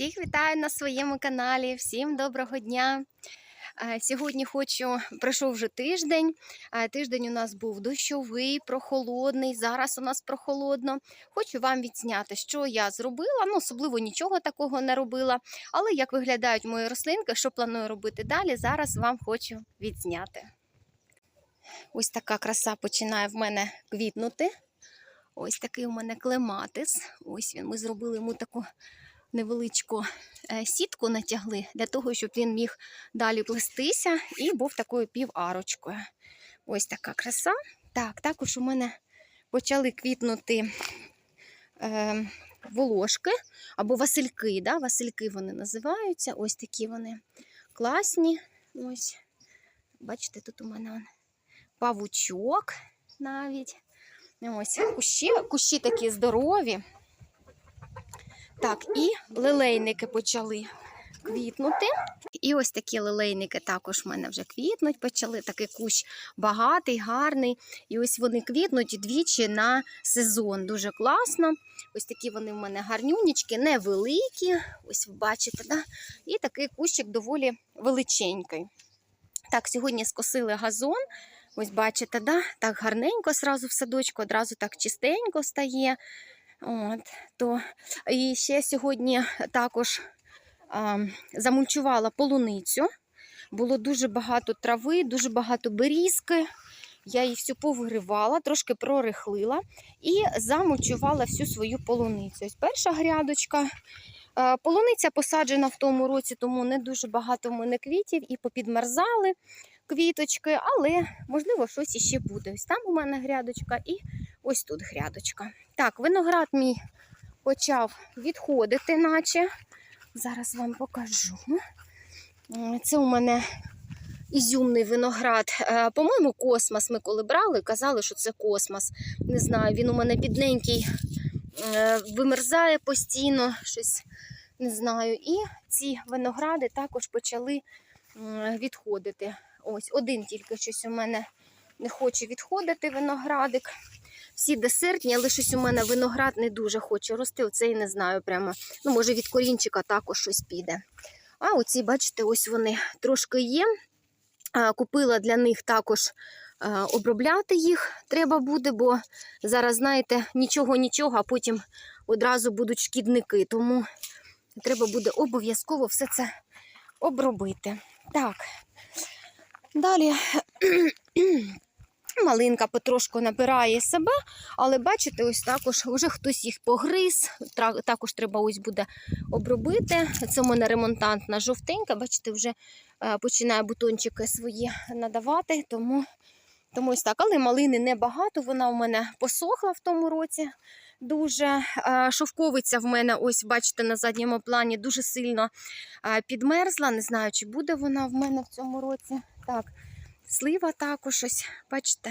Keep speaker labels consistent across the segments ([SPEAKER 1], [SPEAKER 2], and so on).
[SPEAKER 1] Всіх вітаю на своєму каналі. Всім доброго дня. Е, Сьогодні хочу, пройшов вже тиждень. Е, Тиждень у нас був дощовий, прохолодний. Зараз у нас прохолодно. Хочу вам відзняти, що я зробила. Ну, особливо нічого такого не робила. Але як виглядають мої рослинки, що планую робити далі, зараз вам хочу відзняти. Ось така краса починає в мене квітнути. Ось такий у мене клематис. Ось він. Ми зробили йому таку невеличку е, сітку натягли для того, щоб він міг далі плестися і був такою піварочкою. Ось така краса. Так, також у мене почали квітнути е, волошки або васильки. Да? Васильки вони називаються. Ось такі вони класні. Ось, бачите, тут у мене павучок навіть. Ось кущі, кущі такі здорові. Так, і лилейники почали квітнути. І ось такі лилейники також в мене вже квітнуть. Почали такий кущ багатий, гарний. І ось вони квітнуть двічі на сезон. Дуже класно. Ось такі вони в мене гарнюнічки, невеликі. Ось ви бачите, да? і такий кущик доволі величенький. Так, сьогодні скосили газон. Ось бачите, да? так гарненько сразу в садочку, одразу так чистенько стає. От, то. І ще сьогодні також а, замульчувала полуницю. Було дуже багато трави, дуже багато берізки. Я її всю повигривала, трошки прорихлила і замульчувала всю свою полуницю. Ось перша грядочка. Е, Полуниця посаджена в тому році, тому не дуже багато мене квітів і попідмерзали квіточки, але можливо щось іще буде. Ось там у мене грядочка і ось тут грядочка. Так, виноград мій почав відходити, наче. Зараз вам покажу. Це у мене ізюмний виноград. Е, По-моєму, космос ми коли брали, казали, що це космос. Не знаю, він у мене бідненький, е, вимерзає постійно, щось не знаю. І ці виногради також почали відходити. Ось один тільки щось у мене не хоче відходити виноградик. Всі десертні, але щось у мене виноград не дуже хоче рости. Оце і не знаю прямо. Ну, може, від корінчика також щось піде. А оці, бачите, ось вони трошки є. Купила для них також обробляти їх треба буде, бо зараз, знаєте, нічого, нічого, а потім одразу будуть шкідники. Тому треба буде обов'язково все це обробити. Так. Далі малинка потрошку набирає себе, але бачите, ось також вже хтось їх погриз. Також треба ось буде обробити. Це у мене ремонтантна жовтенька, бачите, вже е, починає бутончики свої надавати, тому, тому ось так. Але малини небагато, вона у мене посохла в тому році. Дуже Е, шовковиця в мене, ось бачите, на задньому плані дуже сильно е, підмерзла. Не знаю, чи буде вона в мене в цьому році. Так, слива також ось, бачите.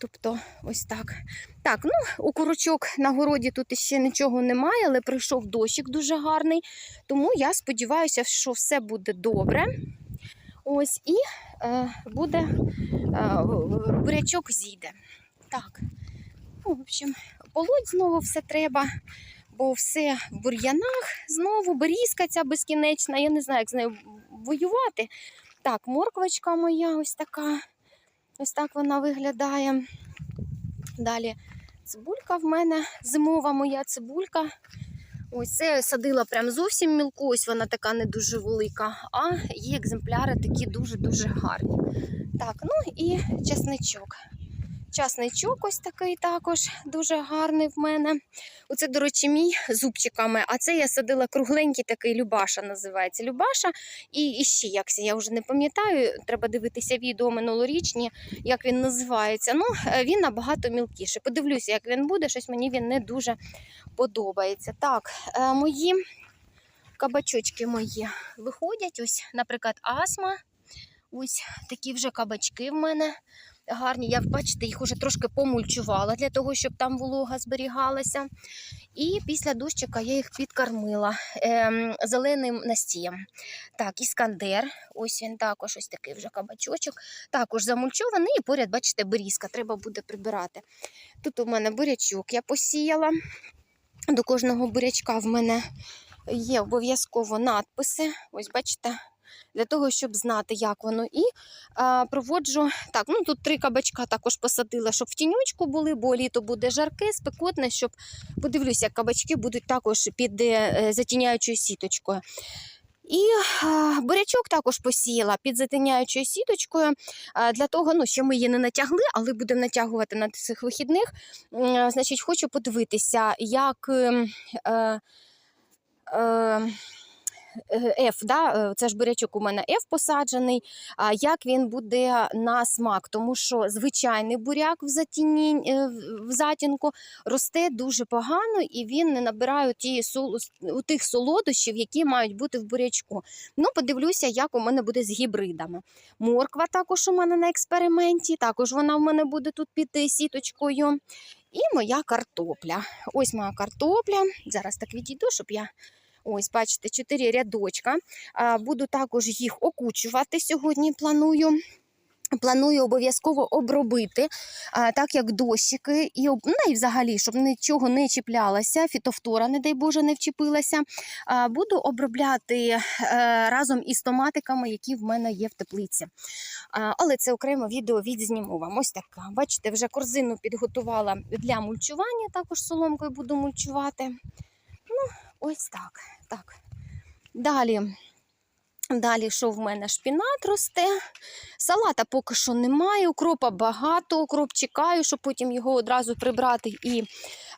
[SPEAKER 1] Тобто, ось так. Так, ну, у курочок на городі тут ще нічого немає, але прийшов дощик дуже гарний. Тому я сподіваюся, що все буде добре. Ось і е, буде е, бурячок зійде. Так. Ну, в общем, полоть знову все треба, бо все в бур'янах знову берізка ця безкінечна. Я не знаю, як з нею воювати. Так, морквочка моя ось така. Ось так вона виглядає. Далі цибулька в мене, зимова моя цибулька. Ось це садила прям зовсім мілку, ось вона така не дуже велика, а є екземпляри такі дуже-дуже гарні. Так, ну і чесничок. Часничок ось такий також дуже гарний в мене. Оце, до речі, мій зубчиками. А це я садила кругленький такий Любаша називається. Любаша. І, і ще якся, я вже не пам'ятаю. Треба дивитися відео минулорічні, як він називається. Ну, е, він набагато мілкіший. Подивлюся, як він буде. Щось мені він не дуже подобається. Так, е, мої кабачочки мої виходять. Ось, наприклад, астма. Ось такі вже кабачки в мене гарні. Я, бачите, їх уже трошки помульчувала для того, щоб там волога зберігалася. І після дощика я їх підкормила ем, зеленим настієм. Так, іскандер, ось він також, ось такий вже кабачочок. Також замульчований, і поряд, бачите, берізка, треба буде прибирати. Тут у мене бурячок я посіяла. До кожного бурячка в мене є обов'язково надписи. Ось бачите, для того, щоб знати, як воно. І а, проводжу так. Ну тут три кабачка також посадила, щоб в тіньочку були, бо літо буде жарке, спекотне, щоб подивлюся, як кабачки будуть також під е, затіняючою сіточкою. І бурячок також посіяла під затиняючою сіточкою. Для того, ну, що ми її не натягли, але будемо натягувати на цих вихідних. Значить, хочу подивитися, як. ем, Е, е, F, да? е, це ж бурячок у мене F посаджений, а як він буде на смак, тому що звичайний буряк в, затіні, е, в- затінку росте дуже погано і він не набирає ті, у тих солодощів, які мають бути в бурячку. Ну, подивлюся, як у мене буде з гібридами. Морква також у мене на експерименті, також вона в мене буде тут під сіточкою. І моя картопля. Ось моя картопля. Зараз так відійду, щоб я. Ось, бачите, чотири рядочка. Буду також їх окучувати сьогодні. Планую. Планую обов'язково обробити, так як дощики, і ну, і взагалі, щоб нічого не чіплялося, фітофтора, не дай Боже, не вчепилася. Буду обробляти е, разом із томатиками, які в мене є в теплиці. Але це окремо відео відзніму вам. Ось така. Бачите, вже корзину підготувала для мульчування, також соломкою буду мульчувати. Ось так. так. Далі. Далі, що в мене шпінат росте. Салата поки що немає, укропа багато, укроп чекаю, щоб потім його одразу прибрати і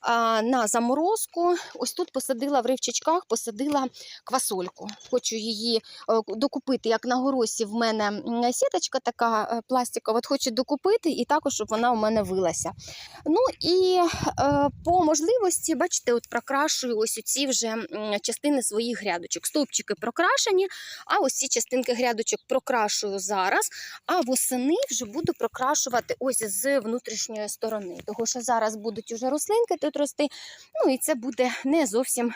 [SPEAKER 1] а, на заморозку. Ось тут посадила в ривчачках, посадила квасольку. Хочу її е, докупити, як на горосі в мене сіточка така е, пластикова, хочу докупити і також, щоб вона у мене вилася. Ну і е, по можливості, бачите, от прокрашую ось ці вже частини своїх грядочок. Стовпчики прокрашені, а ось ці частинки грядочок прокрашую зараз, а восени вже буду прокрашувати ось з внутрішньої сторони. Тому що зараз будуть уже рослинки тут рости, ну і це буде не зовсім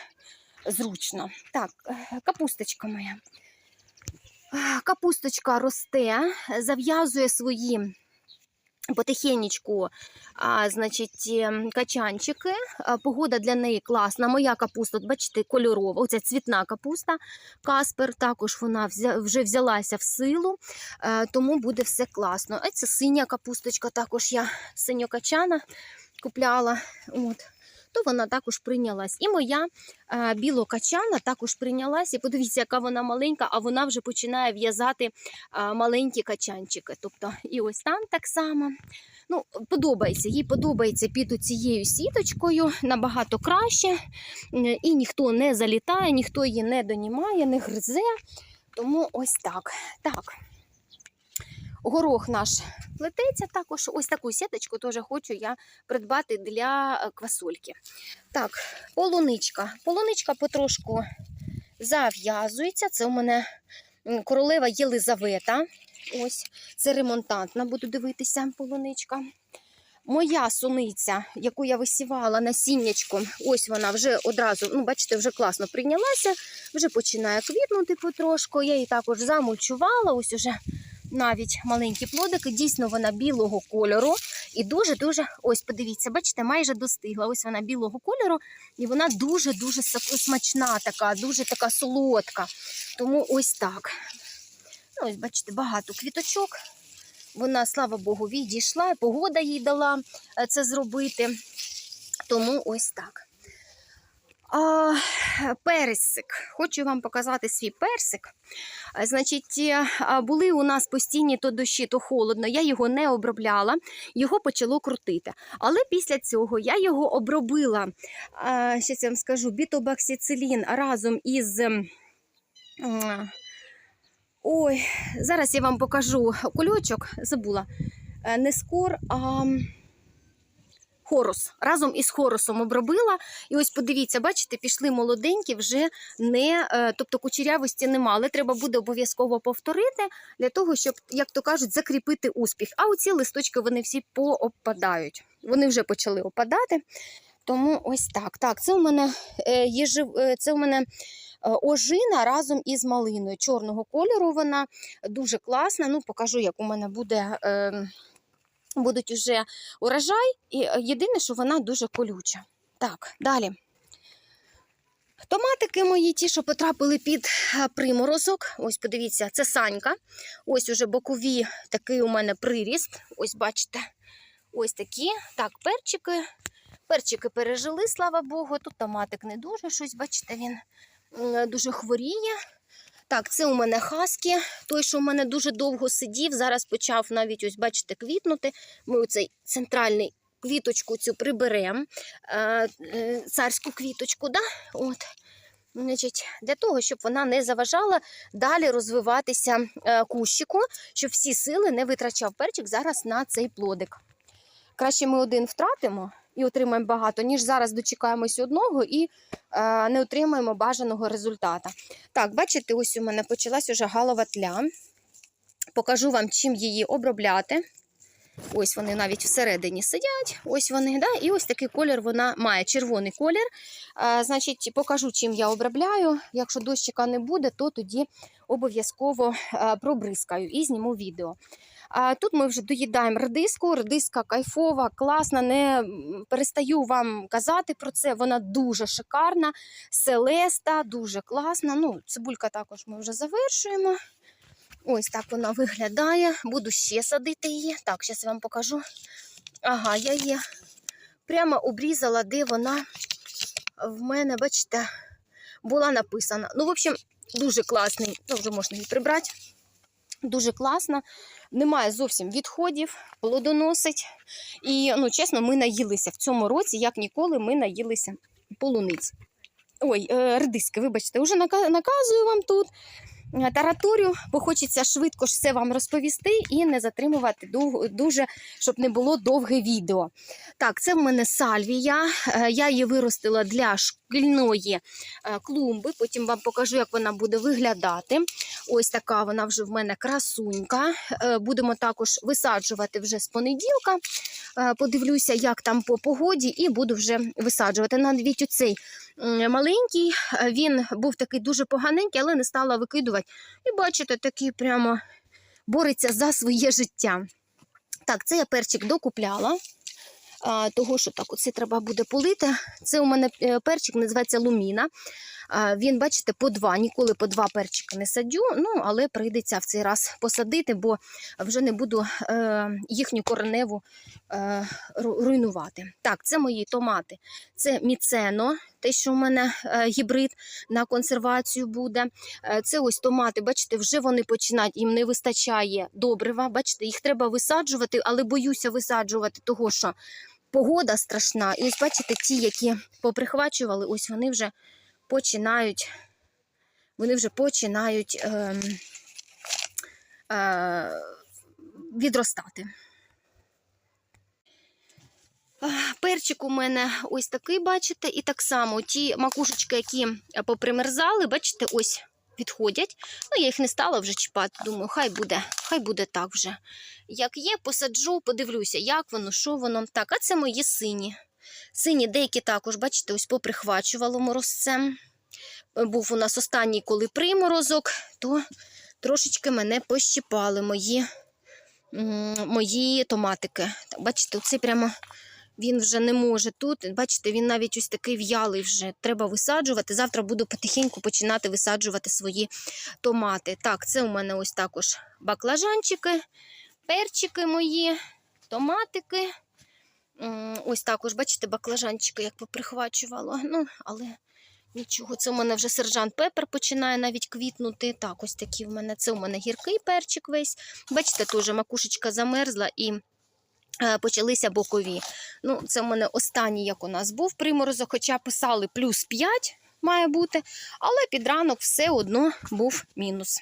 [SPEAKER 1] зручно. Так, е, капусточка моя. Капусточка росте, зав'язує свої потихенечку, а, значить, ем, качанчики. Погода для неї класна. Моя капуста, бачите, кольорова. Оця цвітна капуста. Каспер також вона вже взялася в силу, е, тому буде все класно. А це синя капусточка, також я синьокачана купляла. От. То вона також прийнялась. І моя е, білокачана також прийнялась. І подивіться, яка вона маленька, а вона вже починає в'язати е, маленькі качанчики. Тобто, і ось там так само. Ну, подобається, їй подобається під цією сіточкою набагато краще. І ніхто не залітає, ніхто її не донімає, не гризе. Тому ось так. Так. Горох наш плететься також. Ось таку сіточку теж хочу я придбати для е, квасольки. Так, полуничка. Полуничка потрошку зав'язується. Це у мене королева Єлизавета. Ось, це ремонтантна, буду дивитися, полуничка. Моя суниця, яку я висівала насіннячком, ось вона вже одразу, ну, бачите, вже класно прийнялася, вже починає квітнути потрошку. Я її також замульчувала, ось уже навіть маленькі плодики. Дійсно, вона білого кольору. І дуже-дуже, ось подивіться, бачите, майже достигла. Ось вона білого кольору, і вона дуже-дуже смачна, така, дуже така солодка. Тому ось так. Ну, ось, бачите, багато квіточок. Вона, слава Богу, відійшла, погода їй дала е, це зробити. Тому ось так. А, персик. Хочу вам показати свій персик. Значить, е, були у нас постійні то дощі, то холодно. Я його не обробляла, його почало крутити. Але після цього я його обробила. Щас я вам скажу, бітобаксицилін разом із. Ой, зараз я вам покажу кульочок, забула. Е, Не скор, а хорус. Разом із хорусом обробила. І ось подивіться, бачите, пішли молоденькі, вже не, е, тобто кучерявості нема, але треба буде обов'язково повторити для того, щоб, як то кажуть, закріпити успіх. А оці листочки вони всі поопадають. Вони вже почали опадати. Тому ось так. Так, це у мене е, єжив, е, це у мене ожина разом із малиною. Чорного кольору вона дуже класна. Ну, покажу, як у мене буде. Е, Будуть уже урожай, і е, єдине, що вона дуже колюча. Так, далі. Томатики мої, ті, що потрапили під е, приморозок. Ось подивіться, це санька. Ось уже бокові такий у мене приріст. Ось бачите. Ось такі. Так, перчики. Перчики пережили, слава Богу. Тут томатик не дуже щось, бачите, він дуже хворіє. Так, це у мене хаски. Той, що у мене дуже довго сидів, зараз почав навіть, ось, бачите, квітнути. Ми оцей центральний квіточку цю приберемо. Е, е, царську квіточку, да? От. Значить, для того, щоб вона не заважала далі розвиватися е, кущику, щоб всі сили не витрачав перчик зараз на цей плодик. Краще ми один втратимо і отримаємо багато, ніж зараз дочекаємось одного і е, не отримаємо бажаного результату. Так, бачите, ось у мене почалась уже галова тля. Покажу вам, чим її обробляти. Ось вони навіть всередині сидять. Ось вони, да? і ось такий колір вона має червоний колір. А, значить, покажу, чим я обробляю. Якщо дощика не буде, то тоді обов'язково пробризкаю і зніму відео. А тут ми вже доїдаємо редиску. Редиска кайфова, класна. Не перестаю вам казати про це. Вона дуже шикарна, селеста, дуже класна. Ну, цибулька також ми вже завершуємо. Ось так вона виглядає. Буду ще садити її. Так, зараз я вам покажу. Ага, я її прямо обрізала, де вона в мене, бачите, була написана. Ну, в общем, дуже класний. Ну, вже можна її прибрати. Дуже класна. Немає зовсім відходів, плодоносить. І, ну, чесно, ми наїлися в цьому році, як ніколи, ми наїлися полуниць. Ой, е, редиски, вибачте, вже наказую вам тут. Е, Тараторю, бо хочеться швидко ж все вам розповісти і не затримувати дуже, щоб не було довге відео. Так, це в мене сальвія. Е, Я її виростила для шкільної е, клумби. Потім вам покажу, як вона буде виглядати. Ось така вона вже в мене красунька. Будемо також висаджувати вже з понеділка. Подивлюся, як там по погоді, і буду вже висаджувати. Навіть оцей маленький, він був такий дуже поганенький, але не стала викидувати. І бачите, такий прямо бореться за своє життя. Так, це я перчик докупляла. Того, що так, оце треба буде полити. Це у мене е, перчик називається луміна. Він, бачите, по два. Ніколи по два перчика не садю, ну, але прийдеться в цей раз посадити, бо вже не буду е, їхню кореневу е, руйнувати. Так, це мої томати. Це міцено, те, що у мене е, гібрид на консервацію буде. Е, Це ось томати, бачите, вже вони починають, їм не вистачає добрива. Бачите, їх треба висаджувати, але боюся висаджувати, того що погода страшна. І ось бачите, ті, які поприхвачували, ось вони вже починають. Вони вже починають е, е, відростати. Перчик у мене ось такий, бачите, і так само ті макушечки, які е, попримерзали, бачите, ось відходять. Ну, я їх не стала вже чіпати. Думаю, хай буде, хай буде так вже. Як є, посаджу, подивлюся, як воно, що воно. Так, а це мої сині. Сині деякі також, бачите, ось поприхвачувало морозцем. Був у нас останній, коли приморозок, то трошечки мене пощипали мої, мої томатики. Так, бачите, оце прямо він вже не може тут. Бачите, він навіть ось такий в'ялий вже. Треба висаджувати. Завтра буду потихеньку починати висаджувати свої томати. Так, це у мене ось також баклажанчики, перчики мої, томатики. Ось також, бачите, баклажанчики як поприхвачувало. Ну, але нічого, це у мене вже сержант пепер починає навіть квітнути. Так, ось такі в мене. Це у мене гіркий перчик весь. Бачите, теж макушечка замерзла і почалися бокові. Ну, це в мене останній, як у нас був приморозок, хоча писали плюс 5 має бути, але під ранок все одно був мінус.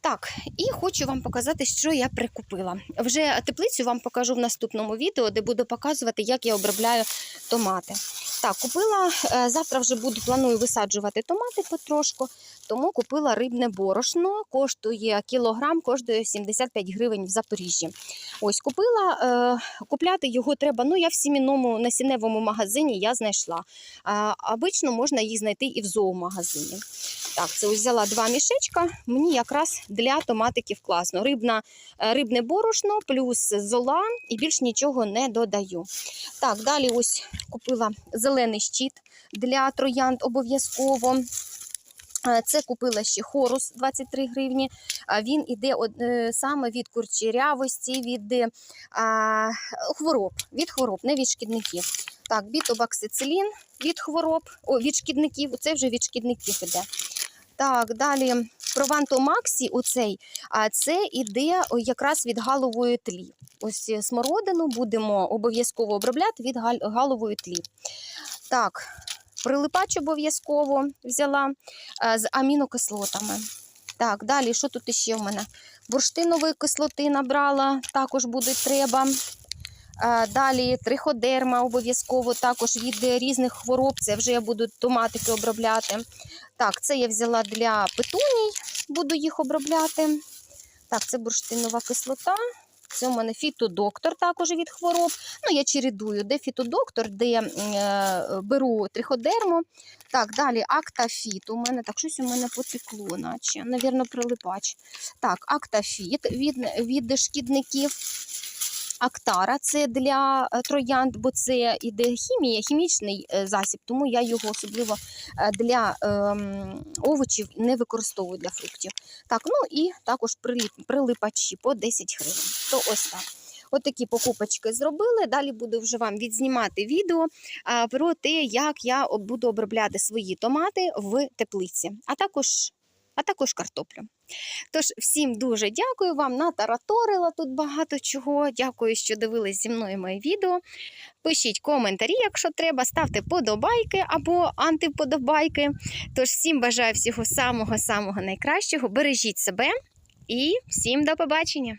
[SPEAKER 1] Так, і хочу вам показати, що я прикупила. Вже теплицю вам покажу в наступному відео, де буду показувати, як я обробляю томати. Так, купила, е, завтра вже буду планую висаджувати томати потрошку, тому купила рибне борошно, коштує кілограм, коштує 75 гривень в Запоріжжі. Ось купила, е, купляти його треба. Ну, я в сімінному насінневому магазині я знайшла. Обично можна їх знайти і в зоомагазині. Так, це ось взяла два мішечка. Мені якраз для томатиків класно. Рибна, е, рибне борошно плюс зола і більш нічого не додаю. Так, далі ось купила зелений щит. для троянд обов'язково. Е, Це купила ще хорус 23 гривні. Він іде е, саме від курчерявості, від е, хвороб, від хвороб, не від шкідників. Так, бітобаксицилін від хвороб, о, від шкідників, це вже від шкідників іде. Так, далі Прованто Максі, оцей, а це іде якраз від галової тлі. Ось смородину будемо обов'язково обробляти від галової тлі. Так, прилипач обов'язково взяла е, з амінокислотами. Так, далі, що тут іще в мене? Бурштинової кислоти набрала, також буде треба. Е, Далі триходерма обов'язково також від різних хвороб. Це вже я буду томатики обробляти. Так, це я взяла для петуній, буду їх обробляти. Так, це бурштинова кислота. Це у мене фітодоктор також від хвороб. Ну, я чередую, де фітодоктор, де е, беру триходерму. Так, далі актафіт. У мене так щось у мене потекло, наче, навірно, прилипач. Так, актафіт від, від шкідників. Актара це для е, троянд, бо це іде хімія, хімічний е, засіб, тому я його особливо е, для ем, овочів не використовую для фруктів. Так, ну і також прилип, прилипачі по 10 гривень. То ось так. От такі покупочки зробили. Далі буду вже вам відзнімати відео про те, як я буду обробляти свої томати в теплиці, а також, а також картоплю. Тож, всім дуже дякую вам. Натараторила тут багато чого. Дякую, що дивились зі мною моє відео. Пишіть коментарі, якщо треба, ставте подобайки або антиподобайки. Тож, всім бажаю всього самого-самого найкращого. Бережіть себе і всім до побачення!